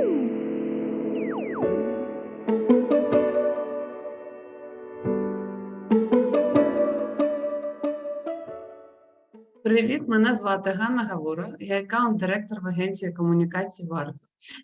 Woo! Привіт, мене звати Ганна Гавура, я аккаунт-директор в агенції комунікації Варто.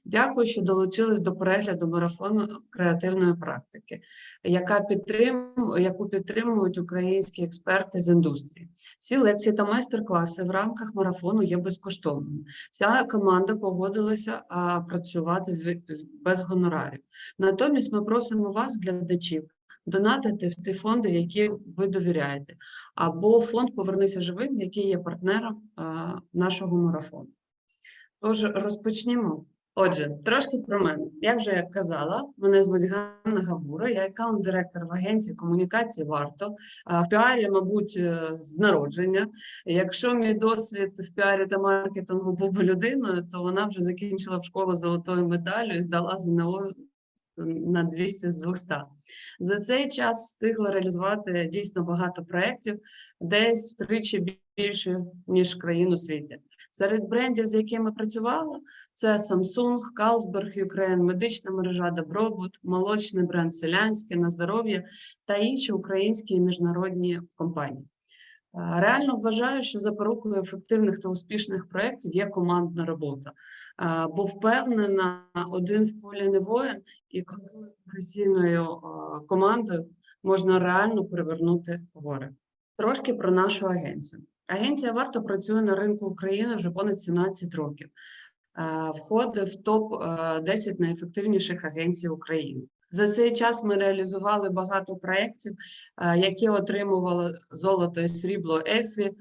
Дякую, що долучились до перегляду марафону креативної практики, яка підтрим... яку підтримують українські експерти з індустрії. Всі лекції та майстер-класи в рамках марафону є безкоштовними. Вся команда погодилася працювати без гонорарів. Натомість ми просимо вас, глядачів, донатити в ті фонди, які ви довіряєте або фонд Повернися живим, який є партнером нашого марафону. Тож розпочнімо. Отже, трошки про мене. Я вже казала, мене звуть Ганна Гавура, я аккаунт-директор в агенції комунікації варто. А, В піарі, мабуть, е, з народження. Якщо мій досвід в піарі та маркетингу був людиною, то вона вже закінчила в школу золотою медаллю і здала ЗНО на 200 з 200. За цей час встигла реалізувати дійсно багато проєктів, десь втричі більше, ніж країн у світі. Серед брендів, з якими працювала, це Samsung, Carlsberg Ukraine, медична мережа Добробут, молочний бренд Селянське на здоров'я та інші українські і міжнародні компанії. Реально вважаю, що запорукою ефективних та успішних проєктів є командна робота, бо впевнена, один в полі не воїн, і професійною командою можна реально привернути гори. Трошки про нашу агенцію. Агенція варто працює на ринку України вже понад 17 років. Входить в топ е, 10 найефективніших агенцій України. За цей час ми реалізували багато проєктів, е, які отримували золото і срібло ЕФІ. Е,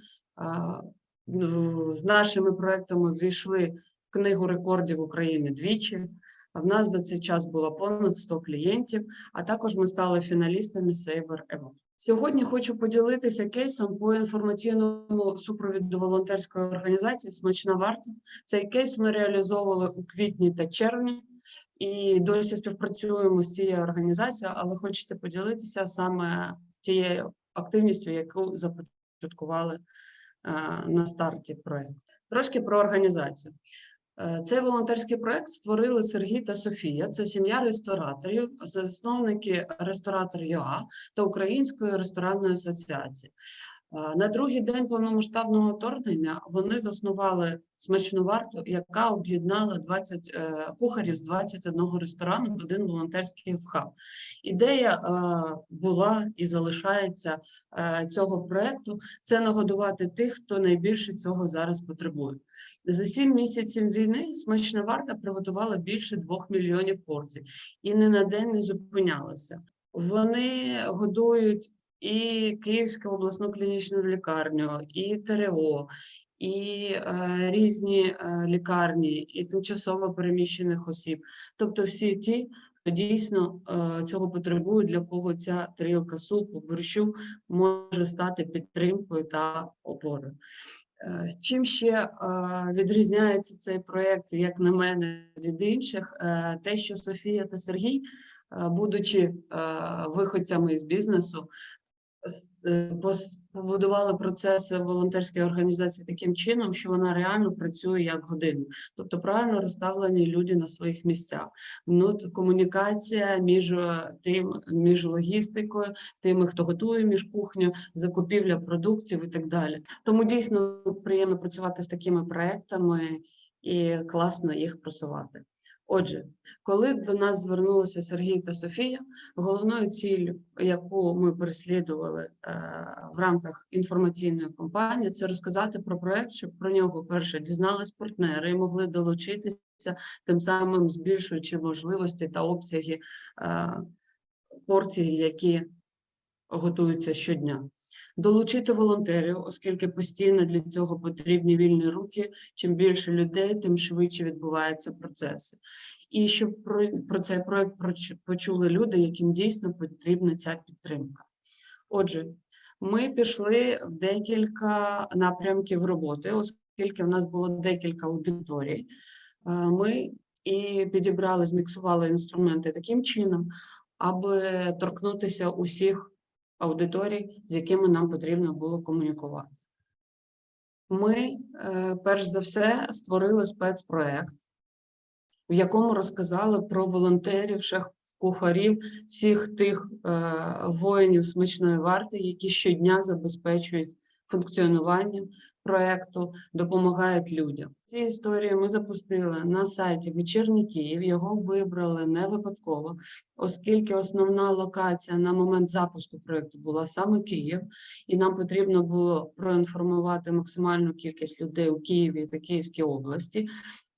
ну, З нашими проектами ввійшли в книгу рекордів України двічі. В нас за цей час було понад 100 клієнтів, а також ми стали фіналістами Saber Award. Сьогодні хочу поділитися кейсом по інформаційному супровіду волонтерської організації Смачна варта. Цей кейс ми реалізовували у квітні та червні і досі співпрацюємо з цією організацією, але хочеться поділитися саме тією активністю, яку започаткували е, на старті проєкту. Трошки про організацію. Е, Цей волонтерський проект створили Сергій та Софія. Це сім'я рестораторів, засновники ресторатор ЮА та Української ресторанної асоціації. На другий день повномасштабного вторгнення вони заснували смачну варту, яка об'єднала 20 е, кухарів з 21 ресторану в один волонтерський хаб. Ідея е, була і залишається е, цього проекту це нагодувати тих, хто найбільше цього зараз потребує. За сім місяців війни смачна варта приготувала більше двох мільйонів порцій і не на день не зупинялася. Вони годують і Київську обласну клінічну лікарню, і ТРО, і е, різні е, лікарні, і тимчасово переміщених осіб. Тобто всі ті, хто дійсно е, цього потребують, для кого ця тарілка супу, борщу може стати підтримкою та опорою. Е, чим ще е, відрізняється цей проєкт, як на мене, від інших, Е, те, що Софія та Сергій, будучи виходцями з бізнесу, побудували процеси волонтерської організації таким чином, що вона реально працює як годинник. Тобто правильно розставлені люди на своїх місцях. Ну, комунікація між е, тим, між логістикою, тими, хто готує між кухню, закупівля продуктів і так далі. Тому дійсно приємно працювати з такими проектами і класно їх просувати. Отже, коли до нас звернулися Сергій та Софія, головною ціллю, яку ми переслідували е, в рамках інформаційної кампанії, це розказати про проект, щоб про нього перше дізнались партнери і могли долучитися, тим самим збільшуючи можливості та обсяги е, порцій, які готуються щодня. Долучити волонтерів, оскільки постійно для цього потрібні вільні руки. Чим більше людей, тим швидше відбуваються процеси. І щоб про, про цей проект почули люди, яким дійсно потрібна ця підтримка. Отже, ми пішли в декілька напрямків роботи, оскільки в нас було декілька аудиторій. Е, Ми і підібрали, зміксували інструменти таким чином, аби торкнутися усіх аудиторій, з якими нам потрібно було комунікувати. Ми, е, перш за все, створили спецпроект, в якому розказали про волонтерів, шеф-кухарів, всіх тих е, воїнів смачної варти, які щодня забезпечують функціонуванням проекту, допомагають людям. Ці історії ми запустили на сайті Вечірній Київ. Його вибрали не випадково, оскільки основна локація на момент запуску проекту була саме Київ, і нам потрібно було проінформувати максимальну кількість людей у Києві та Київській області.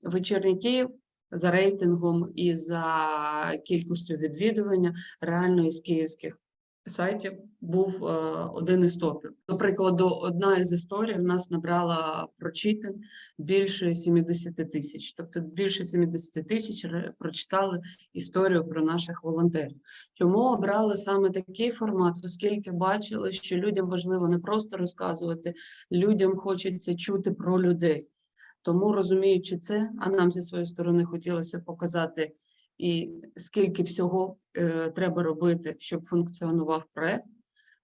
Вечірній Київ за рейтингом і за кількістю відвідування реально із київських сайтів був е, один із топів. До прикладу, одна із історій в нас набрала прочитань більше 70 тисяч. Тобто більше 70 тисяч прочитали історію про наших волонтерів. Чому обрали саме такий формат? Оскільки бачили, що людям важливо не просто розказувати, людям хочеться чути про людей. Тому розуміючи це, а нам зі своєї сторони хотілося показати і скільки всього е, треба робити, щоб функціонував проект,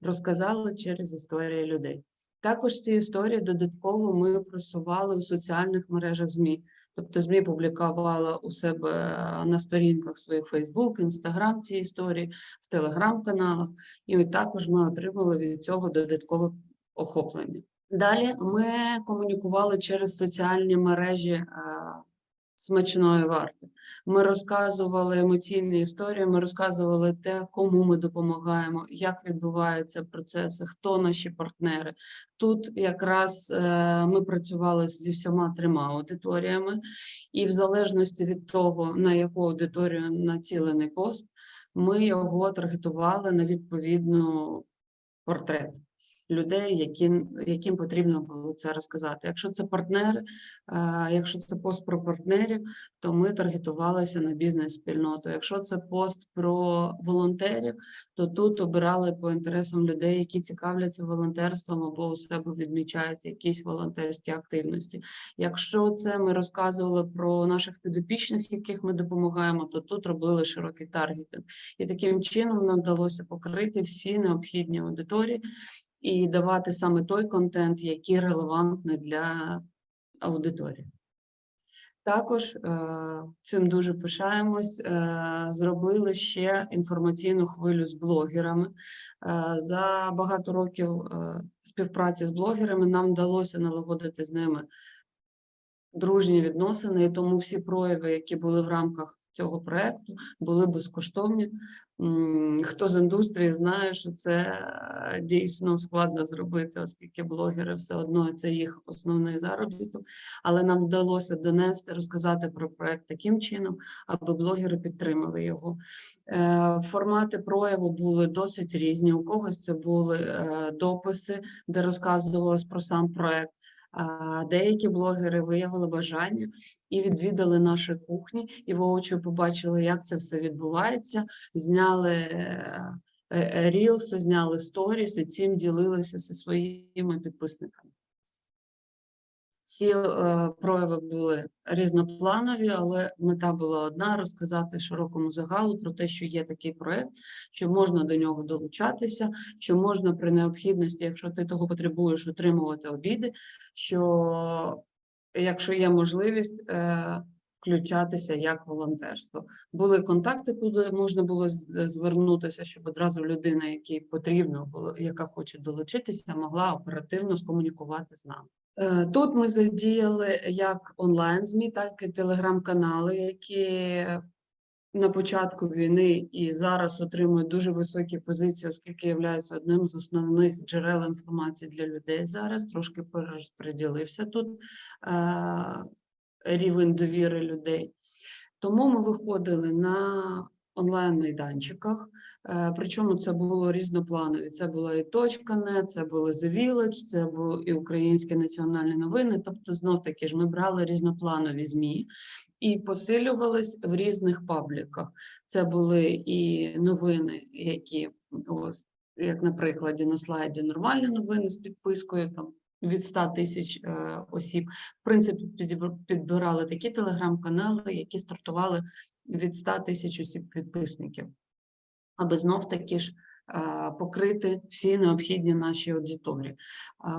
розказали через історії людей. Також ці історії додатково ми просували у соціальних мережах ЗМІ. Тобто ЗМІ публікувала у себе на сторінках своїх Facebook, Instagram ці історії, в телеграм-каналах, і також ми отримали від цього додаткове охоплення. Далі ми комунікували через соціальні мережі е, смачної варти. Ми розказували емоційні історії, ми розказували те, кому ми допомагаємо, як відбуваються процеси, хто наші партнери. Тут якраз е, ми працювали зі всіма трьома аудиторіями, і в залежності від того, на яку аудиторію націлений пост, ми його таргетували на відповідну портрет людей, які, яким потрібно було це розказати. Якщо це партнери, е, якщо це пост про партнерів, то ми таргетувалися на бізнес-спільноту. Якщо це пост про волонтерів, то тут обирали по інтересам людей, які цікавляться волонтерством або у себе відмічають якісь волонтерські активності. Якщо це ми розказували про наших підопічних, яких ми допомагаємо, то тут робили широкий таргетинг. І таким чином нам вдалося покрити всі необхідні аудиторії і давати саме той контент, який релевантний для аудиторії. Також е, цим дуже пишаємось. Е, зробили ще інформаційну хвилю з блогерами. Е, за багато років співпраці з блогерами нам вдалося налагодити з ними дружні відносини, і тому всі прояви, які були в рамках цього проекту, були безкоштовні. Хто з індустрії знає, що це е, дійсно складно зробити, оскільки блогери все одно це їх основний заробіток. Але нам вдалося донести, розказати про проект таким чином, аби блогери підтримали його. Е, Формати прояву були досить різні. У когось це були е, дописи, де розказувалось про сам проект. Деякі блогери виявили бажання і відвідали наші кухні, і воочі побачили, як це все відбувається. Зняли е, е, рілси, зняли сторіс і цим ділилися зі своїми підписниками. Всі е, прояви були різнопланові, але мета була одна: розказати широкому загалу про те, що є такий проект, що можна до нього долучатися, що можна при необхідності, якщо ти того потребуєш, отримувати обіди. Що якщо є можливість, е, включатися як волонтерство. Були контакти, куди можна було звернутися, щоб одразу людина, якій потрібно було, яка хоче долучитися, могла оперативно скомунікувати з нами. Е, Тут ми задіяли як онлайн ЗМІ, так і телеграм-канали, які на початку війни і зараз отримують дуже високі позиції, оскільки являються одним з основних джерел інформації для людей зараз. Трошки перерозподілився тут е, рівень довіри людей. Тому ми виходили на онлайн-майданчиках, е, причому це було різнопланові. Це була і точка.нет, це були The Village, це були і українські національні новини. Тобто, знов таки ж ми брали різнопланові ЗМІ і посилювались в різних пабліках. Це були і новини, які ось, як на прикладі на слайді нормальні новини з підпискою там від 100 тисяч е, осіб. В принципі, підбирали такі телеграм-канали, які стартували від 100 тисяч осіб підписників, аби знов таки ж покрити всі необхідні наші аудиторії.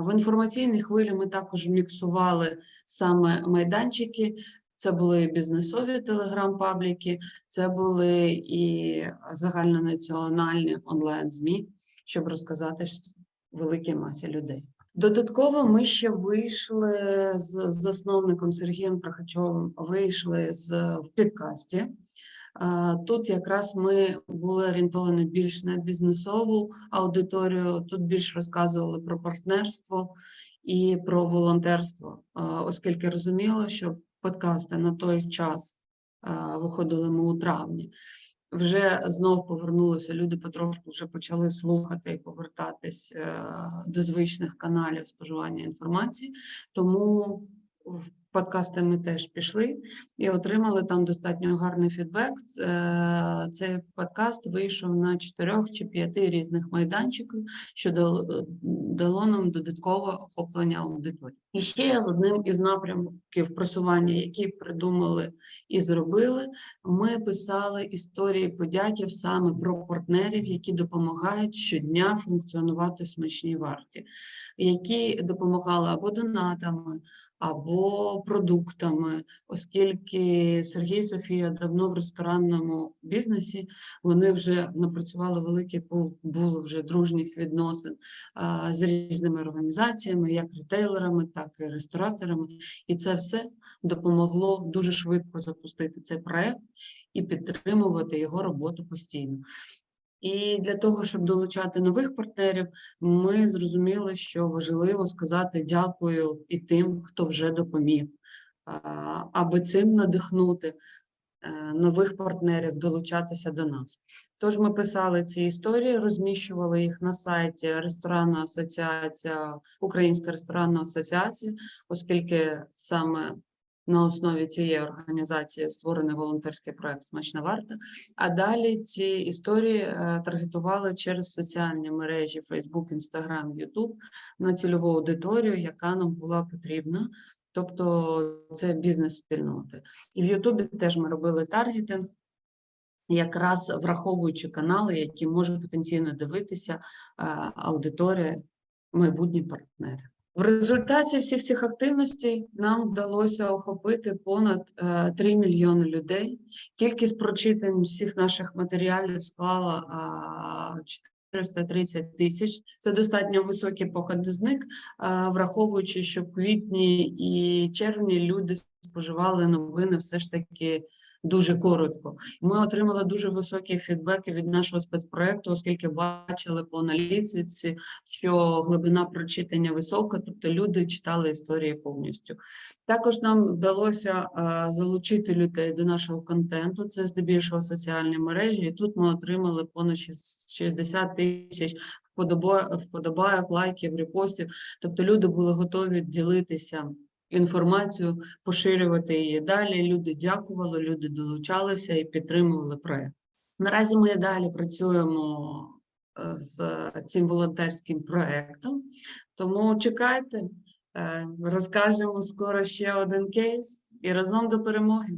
В інформаційній хвилі ми також міксували саме майданчики. Це були бізнесові телеграм-пабліки, це були і загальнонаціональні онлайн-ЗМІ, щоб розказати великій масі людей. Додатково ми ще вийшли з засновником Сергієм Прохачовим, вийшли з в підкасті. Тут якраз ми були орієнтовані більш на бізнесову аудиторію. Тут більш розказували про партнерство і про волонтерство, оскільки розуміла, що подкасти на той час виходили ми у травні. Вже знов повернулися, люди потрошку вже почали слухати і повертатись е, до звичних каналів споживання інформації. Тому подкасти ми теж пішли і отримали там достатньо гарний фідбек. Е, Цей подкаст вийшов на чотирьох чи п'яти різних майданчиків, що дало, нам додаткове охоплення аудиторії. І ще одним із напрямків просування, які придумали і зробили, ми писали історії подяків саме про партнерів, які допомагають щодня функціонувати смачній варті, які допомагали або донатами, або продуктами, оскільки Сергій і Софія давно в ресторанному бізнесі, вони вже напрацювали великий пул, було вже дружніх відносин а, з різними організаціями, як ретейлерами, так і рестораторами. І це все допомогло дуже швидко запустити цей проект і підтримувати його роботу постійно. І для того, щоб долучати нових партнерів, ми зрозуміли, що важливо сказати дякую і тим, хто вже допоміг, аби цим надихнути е, нових партнерів долучатися до нас. Тож ми писали ці історії, розміщували їх на сайті ресторанна асоціація, Українська ресторанна асоціація, оскільки саме на основі цієї організації створений волонтерський проект Смачна варта. А далі ці історії е, таргетували через соціальні мережі Facebook, Instagram, YouTube на цільову аудиторію, яка нам була потрібна. Тобто це бізнес-спільноти. І в Ютубі теж ми робили таргетинг, якраз враховуючи канали, які може потенційно дивитися е, аудиторія, майбутні партнери. В результаті всіх цих активностей нам вдалося охопити понад е, 3 мільйони людей. Кількість прочитань всіх наших матеріалів склала а, 430 тисяч. Це достатньо високий показник, враховуючи, що квітні і червні люди споживали новини все ж таки дуже коротко. Ми отримали дуже високі фідбеки від нашого спецпроекту, оскільки бачили по аналітиці, що глибина прочитання висока, тобто люди читали історії повністю. Також нам вдалося е, залучити людей до нашого контенту. Це здебільшого соціальні мережі. І тут ми отримали понад 60 тисяч вподоба- вподобайок, лайків, репостів. Тобто люди були готові ділитися інформацією, поширювати її далі. Люди дякували, люди долучалися і підтримували проект. Наразі ми далі працюємо е, з цим волонтерським проектом, тому чекайте, е, розкажемо скоро ще один кейс і разом до перемоги.